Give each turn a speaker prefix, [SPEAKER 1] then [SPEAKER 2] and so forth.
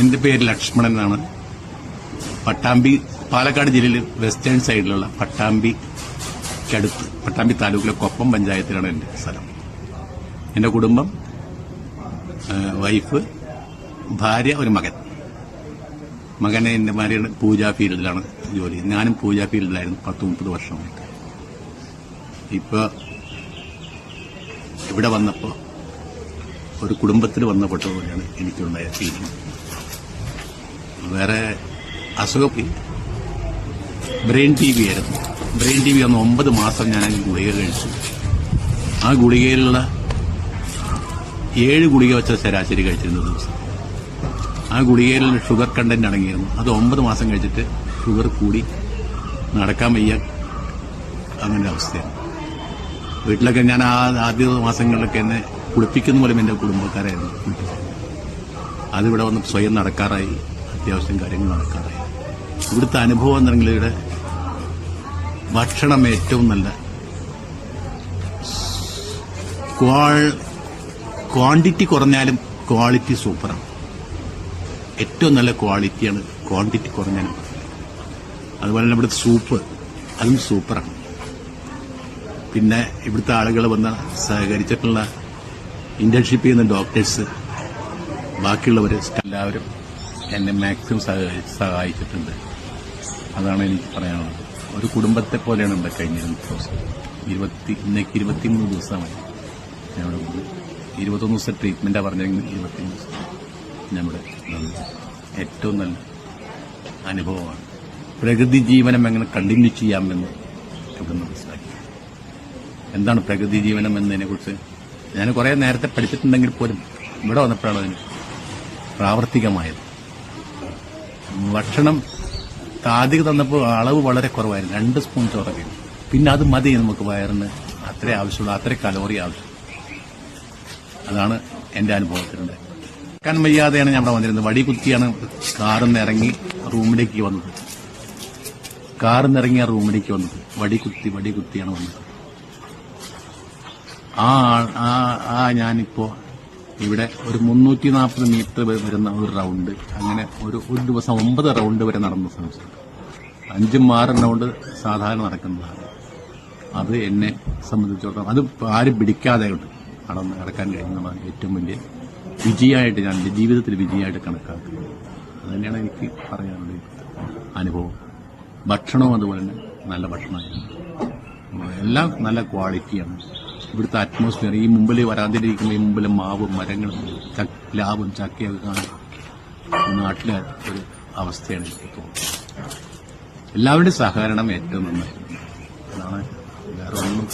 [SPEAKER 1] എന്റെ പേര് ലക്ഷ്മണൻ എന്നാണ്. പട്ടാമ്പി പാലക്കാട് ജില്ലയിൽ വെസ്റ്റേൺ സൈഡിലുള്ള പട്ടാമ്പിക്കടുത്ത് പട്ടാമ്പി താലൂക്കിലെ കൊപ്പം പഞ്ചായത്തിലാണ് എന്റെ സ്ഥലം. എന്റെ കുടുംബം വൈഫ് ഭാര്യ ഒരു മകൻ. മകനെ എന്റെ ഭാര്യയുടെ പൂജാ ഫീൽഡിലാണ് ജോലി. ഞാനും പൂജാ ഫീൽഡിലായിരുന്നു പത്ത് മുപ്പത് വർഷമായിട്ട്. ഇപ്പോൾ ഇവിടെ വന്നപ്പോൾ ഒരു കുടുംബത്തിൽ വന്നപ്പെട്ട പോലെയാണ് എനിക്കുണ്ടായ ഫീലിംഗ്. വേറെ അസുഖം ബ്രെയിൻ ടി വി ആയിരുന്നു. ബ്രെയിൻ ടി വി വന്ന് ഒമ്പത് മാസം ഞാൻ ഗുളിക കഴിച്ചു. ആ ഗുളികയിലുള്ള ഏഴ് ഗുളിക വെച്ച ശരാശരി കഴിച്ചിരുന്ന ദിവസം. ആ ഗുളികയിൽ ഷുഗർ കണ്ടന്റ് അടങ്ങിയിരുന്നു. അത് ഒമ്പത് മാസം കഴിച്ചിട്ട് ഷുഗർ കൂടി നടക്കാൻ വയ്യ അങ്ങനെ അവസ്ഥയാണ്. വീട്ടിലൊക്കെ ഞാൻ ആ ആദ്യ മാസങ്ങളിലൊക്കെ എന്നെ കുളിപ്പിക്കുന്ന പോലും എന്റെ കുടുംബക്കാരായിരുന്നു. അതിവിടെ വന്ന് സ്വയം നടക്കാറായി. അത്യാവശ്യം കാര്യങ്ങൾ നടക്കാറായി. ഇവിടുത്തെ അനുഭവം എന്നെങ്കിൽ ഇവിടെ ഭക്ഷണം ഏറ്റവും നല്ല ക്വാണ്ടിറ്റി കുറഞ്ഞാലും ക്വാളിറ്റി സൂപ്പറാണ്. ഏറ്റവും നല്ല ക്വാളിറ്റിയാണ് ക്വാണ്ടിറ്റി കുറഞ്ഞാലും. അതുപോലെ തന്നെ ഇവിടുത്തെ സൂപ്പ് അതും സൂപ്പറാണ്. പിന്നെ ഇവിടുത്തെ ആളുകൾ വന്ന് സഹകരിച്ചിട്ടുള്ള ഇന്റേൺഷിപ്പ് ചെയ്യുന്ന ഡോക്ടേഴ്സ് ബാക്കിയുള്ളവർ എല്ലാവരും എന്നെ മാക്സിമം സഹ- സഹായിച്ചിട്ടുണ്ട്. അതാണ് എനിക്ക് പറയാനുള്ളത്. ഒരു കുടുംബത്തെ പോലെയാണ് ഇവിടെ കഴിഞ്ഞിരുന്നത് ദിവസം. ഇരുപത്തി ഇന്നേക്ക് ഇരുപത്തിമൂന്ന് ദിവസമായി. ഞങ്ങളുടെ കൂടെ ഇരുപത്തൊന്ന് ദിവസം ട്രീറ്റ്മെന്റാണ് പറഞ്ഞെങ്കിൽ ഇരുപത്തിമൂന്ന് ദിവസം നമ്മുടെ ഏറ്റവും നല്ല അനുഭവമാണ്. പ്രകൃതി ജീവനം എങ്ങനെ കണ്ടിന്യൂ ചെയ്യാമെന്ന് ഇവിടെ മനസ്സിലാക്കി. എന്താണ് പ്രകൃതി ജീവനം എന്നതിനെ കുറിച്ച് ഞാൻ കുറേ നേരത്തെ പഠിച്ചിട്ടുണ്ടെങ്കിൽ പോലും ഇവിടെ വന്നപ്പോഴാണ് അതിന് പ്രാവർത്തികമായത്. ഭക്ഷണം താതിക തന്നപ്പോൾ അളവ് വളരെ കുറവായിരുന്നു. രണ്ട് സ്പൂൺ ചോറൊക്കെ പിന്നെ അത് മതി നമുക്ക് വയറിന്. അത്രേ ആവശ്യമുള്ളൂ. അത്രേ കലോറി ആവശ്യം. അതാണ് എന്റെ അനുഭവത്തിലുണ്ട്ക്കാൻ വയ്യാതെയാണ് ഞാൻ അവിടെ വന്നിരുന്നത്. വടി കുത്തിയാണ് കാറിൽ ഇറങ്ങി റൂമിലേക്ക് വന്നത്. കാറിൽ ഇറങ്ങി ആ റൂമിലേക്ക് വന്നത്. വടി കുത്തി വടി കുത്തിയാണ് വന്നത്. ആ ആ ഞാനിപ്പോ ഇവിടെ ഒരു മുന്നൂറ്റി നാൽപ്പത് മീറ്റർ വരുന്ന ഒരു റൗണ്ട് അങ്ങനെ ഒരു ഒരു ദിവസം ഒമ്പത് റൗണ്ട് വരെ നടന്ന സംശയം അഞ്ചും ആറും റൗണ്ട് സാധാരണ നടക്കുന്നതാണ്. അത് എന്നെ സംബന്ധിച്ചിടത്തോളം അത് ആരും പിടിക്കാതെ നടന്ന് നടക്കാൻ കഴിയുന്നതാണ് ഏറ്റവും വലിയ വിജയമായിട്ട് ഞാൻ എന്റെ ജീവിതത്തിൽ വിജയമായിട്ട് കണക്കാക്കുന്നത് അതുതന്നെയാണ് എനിക്ക് പറയാനുള്ള അനുഭവം. ഭക്ഷണവും അതുപോലെ തന്നെ നല്ല ഭക്ഷണമായിരുന്നു. എല്ലാം നല്ല ക്വാളിറ്റിയാണ് ഇവിടുത്തെ അറ്റ്മോസ്ഫിയർ ഈ മുമ്പിൽ വരാതിരിക്കുമ്പോൾ ഈ മുമ്പിലെ മാവും മരങ്ങളും ലാവും ചക്കയൊക്കെ കാണും നാട്ടിലെ ഒരു അവസ്ഥയാണ് എനിക്ക് തോന്നുന്നത്. എല്ലാവരുടെയും സഹകരണം ഏറ്റവും നന്നായിരുന്നു അതാണ് വേറെ ഒന്നും